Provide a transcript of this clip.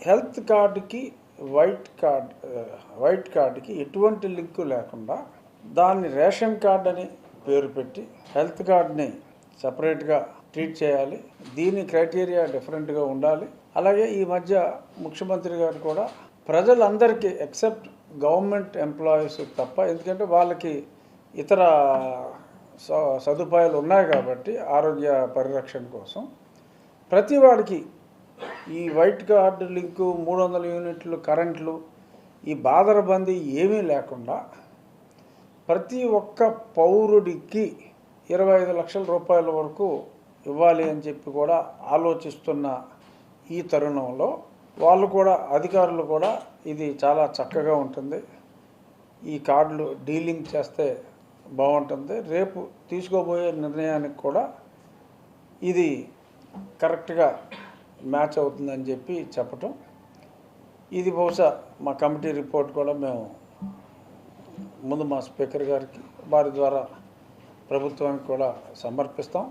Health కార్డుకి white card white కార్డుకి ఎటువంటి లింకు లేకుండా దాన్ని రేషన్ కార్డ్ అని పేరు పెట్టి హెల్త్ కార్డ్ని సపరేట్గా ట్రీట్ చేయాలి. దీని క్రైటీరియా డిఫరెంట్గా ఉండాలి. అలాగే ఈ మధ్య ముఖ్యమంత్రి గారు కూడా ప్రజలందరికీ ఎక్సెప్ట్ గవర్నమెంట్ ఎంప్లాయీస్ తప్ప ఎందుకంటే వాళ్ళకి ఇతర స- సదుపాయాలు ఉన్నాయి కాబట్టి ఆరోగ్య పరిరక్షణ కోసం ప్రతి వాడికి ఈ వైట్ కార్డు లింకు మూడు వందల యూనిట్లు కరెంట్లు ఈ బాదరబందీ ఏమీ లేకుండా ప్రతి ఒక్క పౌరుడికి ఇరవై ఐదు లక్షల రూపాయల వరకు ఇవ్వాలి అని చెప్పి కూడా ఆలోచిస్తున్న ఈ తరుణంలో వాళ్ళు కూడా అధికారులు కూడా ఇది చాలా చక్కగా ఉంటుంది. ఈ కార్డులు డీలింగ్ చేస్తే బాగుంటుంది. రేపు తీసుకోబోయే నిర్ణయానికి కూడా ఇది కరెక్ట్గా మ్యాచ్ అవుతుందని చెప్పి చెప్పటం. ఇది బహుశా మా కమిటీ రిపోర్ట్ కూడా మేము ముందు మా స్పీకర్ గారికి వారి ద్వారా ప్రభుత్వానికి కూడా సమర్పిస్తాం.